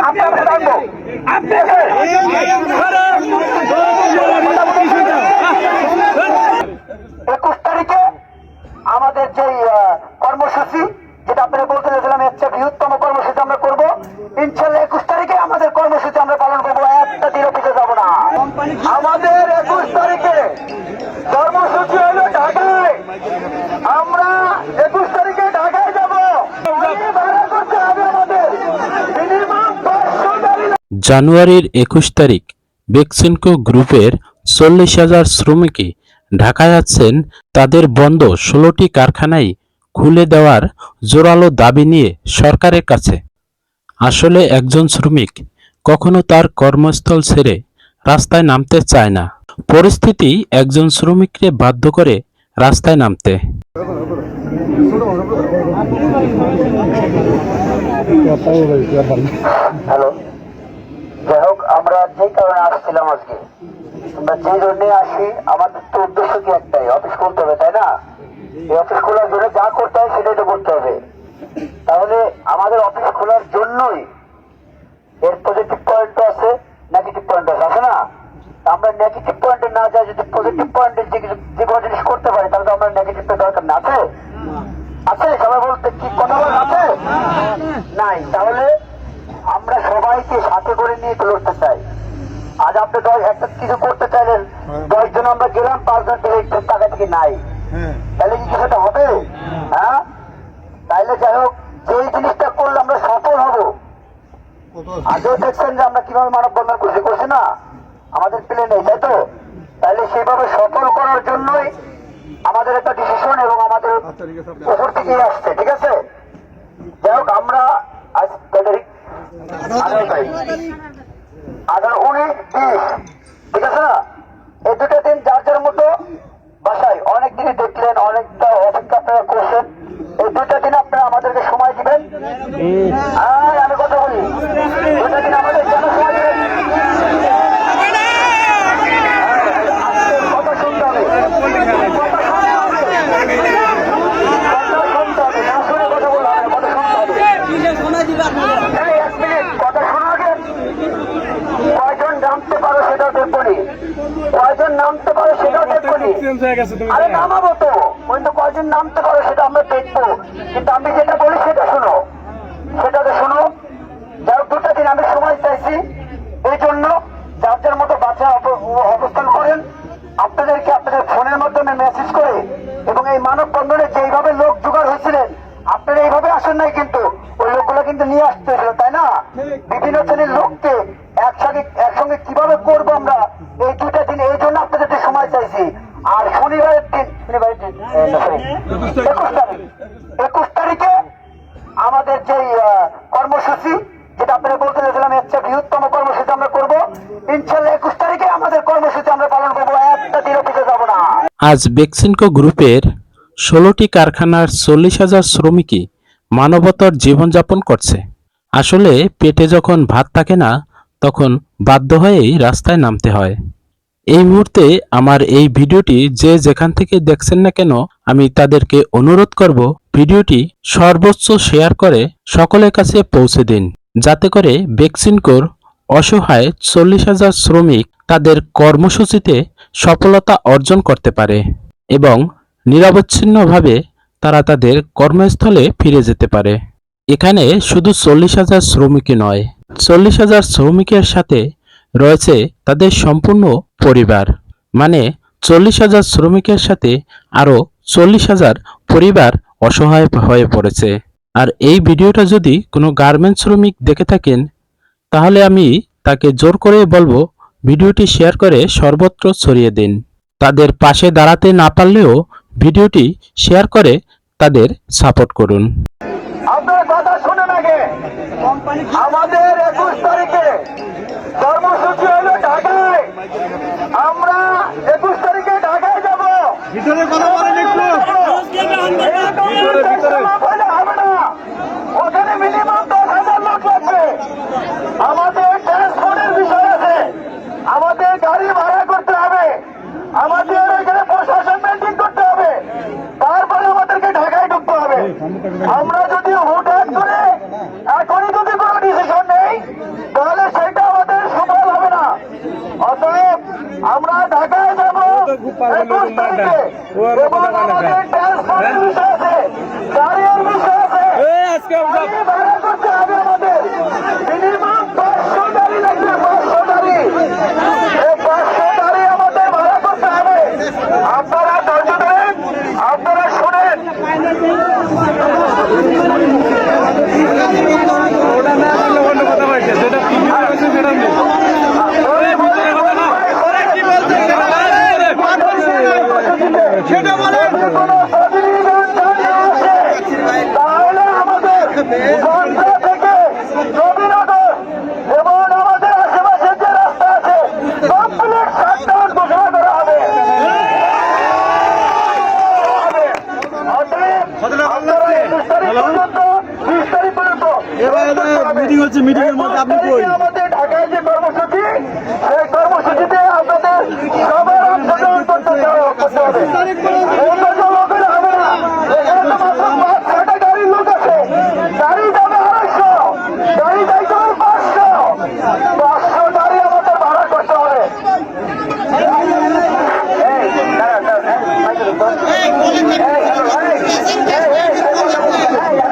আপনাকে ডাকবো একুশ তারিখে আমাদের যে কর্মসূচি যেটা আপনারা বলতে চাইছিলাম এর চেয়ে বৃহত্তম কর্মসূচি আমরা করব ইনশাল্লাহ একুশ তারিখে আমাদের কর্মসূচি আমরা পালন করব। একটা দিন অফিসে যাব না। আমাদের একুশ তারিখে কর্মসূচি হলো ঢাকায় আমরা একুশ তারিখে ঢাকায় যাব গাড়ি ভাড়া করতে হবে আমাদের মিনিমাম পাঁচশো গাড়ি জানুয়ারির একুশ তারিখ বেক্সিনকো গ্রুপের চল্লিশ হাজার শ্রমিকই ঢাকায় আছেন। তাদের বন্ধ ষোলোটি কারখানাই খুলে দেওয়ার জোরালো দাবি নিয়ে সরকারের কাছে। আসলে একজন শ্রমিক কখনো তার কর্মস্থল ছেড়ে রাস্তায় নামতে চায় না। পরিস্থিতি একজন শ্রমিককে বাধ্য করে রাস্তায় নামতে। হ্যালো। আমরা যে কারণে আসছিলাম আজকে, আমরা যে জন্য আসি, আমাদের তো উদ্দেশ্য কি একটাই অফিস খুলতে হবে, তাই না? এই অফিস খোলার জন্য যা করতে হয় সেটাই তো করতে হবে। তাহলে আমাদের অফিস খোলার জন্যই এর পজিটিভ পয়েন্ট আছে নেগেটিভ পয়েন্ট আছে না? আমরা নেগেটিভ পয়েন্টে না যাই, যদি পজিটিভ পয়েন্টে যে কিছু যে কোনো জিনিস করতে পারি, তাহলে তো আমরা নেগেটিভটা দরকার না আছে? আছে? সবাই বলতে কি কথা বলা? আছে? নাই। তাহলে আমরা সবাইকে সাথে করে নিয়ে লড়তে দশ একটা কিছু করতে চাইলেন দশ জন আমরা গেলাম পাঁচজন দিলে টাকা থেকে নাই। তাহলে কি কিছুটা হবে? হ্যাঁ। তাইলে যাই হোক যেই জিনিসটা করলে আমরা সফল হব আগেও দেখছেন যে আমরা কীভাবে মানববন্ধন করছি করছি না? আমাদের প্লেন নেই তাই তো? তাইলে সেইভাবে সফল করার জন্যই আমাদের একটা ডিসিশন এবং আমাদের উপর থেকে আসছে ঠিক আছে? যাই হোক আমরা আজ আঠারো উনিশ বিশ ঠিক আছে না? এই দুটা দিন যার যার মতো বাসায় অনেক দিনই দেখলেন অনেকটা অপেক্ষা আপনারা করছেন। এই দুটা দিন আপনারা আমাদেরকে সময় দিবেন। আর আমি কথা বলি দুটা দিন আমাদের কেন সময় দিবেন হ্যাঁ, কথা শুনতে হবে কথা শুনতে হবে না শুনে কথা বলা হবে কথা শুনতে হবে এই এক মিনিট কথা শোনা আগে কয়জন সেটাও দেখবনি কয়জন নামতে পারো সেটাও দেখবনি আরে নামাবো তো। কিন্তু কয়জন নামতে পারো সেটা আমরা দেখব। কিন্তু আমি যেটা বলি সেটা তো শোনো যাই হোক দুটা দিন আমি সময় চাইছি এই জন্য যার যার মতো বাচ্চা অব- অবস্থান করেন আপনাদেরকে আপনাদের ফোনের মাধ্যমে মেসেজ করে এবং এই মানব বন্ধনে যেইভাবে লোক জোগাড় হয়েছিলেন আপনারা এইভাবে আসেন নাই কিন্তু ওই লোকগুলো কিন্তু নিয়ে আসতে হলো তাই না বিভিন্ন শ্রেণির লোককে একসঙ্গে একসঙ্গে কীভাবে করব আমরা এই দুটা দিন এই জন্য আপনাদের সময় চাইছি আর শনিবারের দিন শনিবারের দিন এ, না, sorry, একুশ তারিখ একুশ তারিখে আমাদের যে কর্মসূচি, যেটা আপনারা বলতে চাইছিলাম এর চেয়ে বৃহত্তম কর্মসূচি আমরা করব, ইনশাল্লাহ একুশ তারিখে আমাদের কর্মসূচি আমরা পালন করব, একটা দিনও পিছিয়ে যাব না। আজ বেক্সিনকো গ্রুপের ষোলোটি কারখানার চল্লিশ হাজার শ্রমিকই মানবতর জীবনযাপন করছে। আসলে পেটে যখন ভাত থাকে না, তখন বাধ্য হয়েই রাস্তায় নামতে হয়। এই মুহূর্তে আমার এই ভিডিওটি যে যেখান থেকে দেখছেন না কেন, আমি তাদেরকে অনুরোধ করব ভিডিওটি সর্বোচ্চ শেয়ার করে সকলের কাছে পৌঁছে দিন। যাতে করে বেক্সিনকোর অসহায় চল্লিশ হাজার শ্রমিক তাদের কর্মসূচিতে সফলতা অর্জন করতে পারে এবং নিরবচ্ছিন্নভাবে তারা তাদের কর্মস্থলে ফিরে যেতে পারে। এখানে শুধু চল্লিশ হাজার শ্রমিকই নয়, চল্লিশ হাজার শ্রমিকের সাথে রয়েছে তাদের সম্পূর্ণ পরিবার। মানে চল্লিশ হাজার শ্রমিকের সাথে আরও চল্লিশ হাজার পরিবার অসহায় হয়ে পড়েছে। আর এই ভিডিওটা যদি কোনো গার্মেন্টস শ্রমিক দেখে থাকেন, তাহলে আমি তাকে জোর করে বলব ভিডিওটি শেয়ার করে সর্বত্র ছড়িয়ে দিন। তাদের পাশে দাঁড়াতে না পারলেও ভিডিওটি শেয়ার করে তাদের সাপোর্ট করুন আপনার কথা শুনেন আগে আমাদের একুশ তারিখে কর্মসূচি হলো ঢাকায় আমরা একুশ তারিখে ঢাকায় যাব ভিতরে কথা বলেন একটু হবে না ওখানে মিনিমাম দশ হাজার লোক লাগবে আমাদের ট্রান্সপোর্টের বিষয় আছে আমাদের গাড়ি ভাড়া করতে হবে আমাদের এখানে প্রশাসন মেনটেন করতে হবে তারপরে আমাদেরকে ঢাকায় ঢুকতে হবে আমরা যদি হুটহাট করে এখনই যদি কোনো ডিসিশন নেই একুশ তারিখে এবং আমাদের ট্রান্সপোর্টের বিষয় আছে গাড়ির বিষয় আছে গাড়ি ভাড়া করতে হবে আমাদের মিনিমাম পাঁচশো গাড়ি লাগবে পাঁচশো গাড়ি এই পাঁচশো গাড়ি আমাদের ভাড়া করতে হবে আপনারা ধৈর্য ধরেন আপনারা শুনেন ওটা না বললে অন্য কথা বলছে যেটা তুমি বলছো সেটা নেই সেটা বলে কোনো প্রতিনিধান জানিয়ে আসে তাহলে আমাদের গঞ্জ থেকে নবীনগর এবং আমাদের আশেপাশের যে রাস্তা আছে কমপ্লিট শাটডাউন ঘোষণা করা হবে অতএব আপনারা একুশ তারিখ পর্যন্ত বিশ তারিখ পর্যন্ত মিটিং হচ্ছে মিটিং এর মধ্যে আপনি কই আমাদের ঢাকায় যে কর্মসূচি সেই কর্মসূচিতে আপনাদের সবার অংশগ্রহণ করতে হবে- করতে হবে এই কথা লোকের হবে না এখানে তো মাত্র পাঁচ ছটা গাড়ির লোক আছে গাড়ি যাবে আড়াইশো গাড়ি যাইতে হবে পাঁচশো পাঁচশো গাড়ি আমাদের ভাড়া করতে হবে এই, দাঁড়া, দাঁড়া, এই, মাইকে ধর তো। এই, হ্যালো, এই, এই, এই, এই, এই, এই, এই,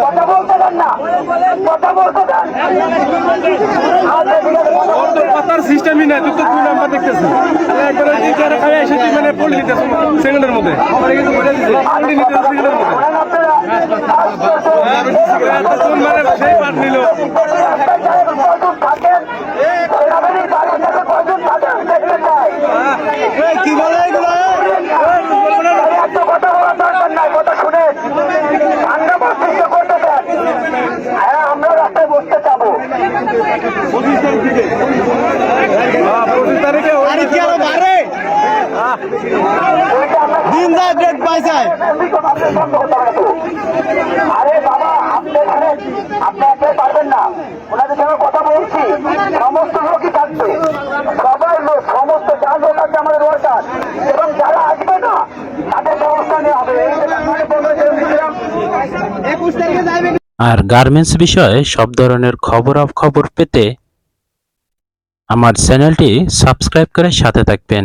কথা বলতে দেন না কথা বলতে দেন আচ্ছা ঠিক আছে কথা ওর তো বলতে দেন। কথার না তুই তো দুই নাম্বার দেখতেছিস একবারে দ্বিতীয় খাই এসে তুই মানে পড়ে দিতেছ সেকেন্ডের মধ্যে। পড়ে নিতে সেকেন্ডের মধ্যে। মানে সেই পাঠ নিল রাস্তায় যারা কজন থাকেন, সেনাবাহিনীর বাড়ির কাছে কজন থাকেন দেখতে চাই। কি বলে এগুলো আরে এত কথা বলার দরকার নাই, কথা শুনেন। ঠান্ডা মস্তিষ্ক করতে দেন। হ্যাঁ, আমরা রাস্তায় বসতে যাব পঁচিশ তারিখ থেকে হ্যাঁ, পঁচিশ তারিখে ওই দিন ডেট পাইছায় আরে বাবা আপনি আপনি একলাই পারবেন না। ওনাদের সঙ্গে কথা বলছি। সমস্ত লোকই থাকবে সবাই লোক সমস্ত যা লোক আছে আমাদের দরকার। এবং যারা আসবে না তাদের ব্যবস্থা নেওয়া হবে। এই যে আপনাকে বলব যে দিয়েছিলাম, আর গার্মেন্টস বিষয়ে সব ধরনের খবর খবরাখবর পেতে আমার চ্যানেলটি সাবস্ক্রাইব করে সাথে থাকবেন।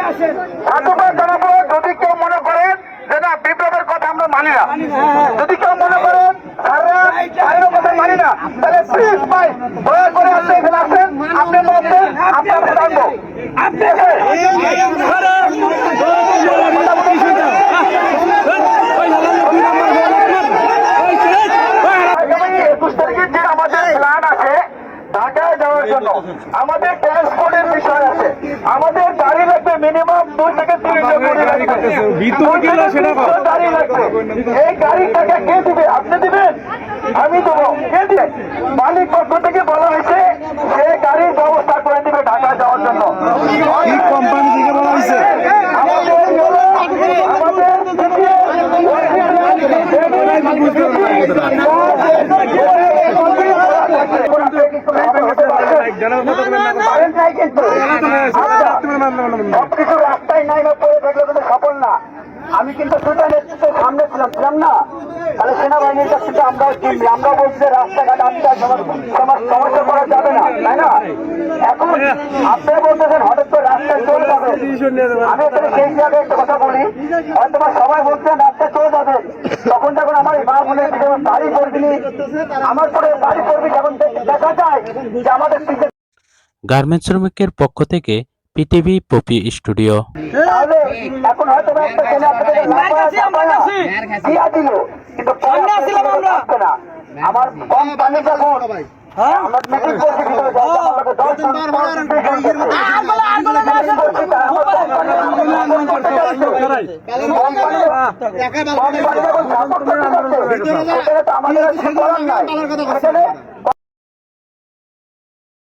জানাব যদি কেউ মনে করেন যে না বিপ্লবের কথা আমরা মানি না। যদি কেউ মনে করেন কথা মানি না তাহলে প্লিজ ভাই দয়া করে আপনি এখানে আসেন আপনি বলছেন আপনার জানব একুশ তারিখে যে আমাদের প্ল্যান আছে ঢাকায় যাওয়ার জন্য। আমাদের ট্রান্সপোর্টের আছে? আমাদের গাড়ি লাগবে মিনিমাম দুই থেকে তিন গাড়ি লাগবে। এই গাড়ির টাকা কে দিবে? আপনি দিবেন? আমি দেবো। কে দিয়ে? মালিক পক্ষ থেকে বলা হয়েছে সে গাড়ির ব্যবস্থা করে দিবে ঢাকা যাওয়ার জন্য কি কোম্পানি থেকে বলা হয়েছে আমাদের আমাদের জানার কথা বলেন না কারেন্ট নাই কিন্তু সবকিছু রাস্তায় নাই না পড়ে থাকলে কিন্তু সফল না। আমি কিন্তু নেতৃত্বের সামনে ছিলাম ছিলাম না? তাহলে সেনাবাহিনীর কাছ থেকে আমরা কিনবি আমরা বলছি যে রাস্তাঘাট সমস্যা করা যাবে না তাই না? এখন আপনি বলতেছেন হঠাৎ করে রাস্তায় চলে যাবে। আমি এখানে সেই জায়গায় একটা কথা বলি। হয়তো সবাই বলছেন রাস্তায় চলে যাবে। তখন যখন আমার এই মা বোনের যখন বাড়ি করবি আমার পরে বাড়ি করবি যখন দেখা যায় যে আমাদের গার্মেন্টস শ্রমিকের পক্ষ থেকে পিটিভি পপি স্টুডিও এখন হয়তো আমার কম পানি আমাদের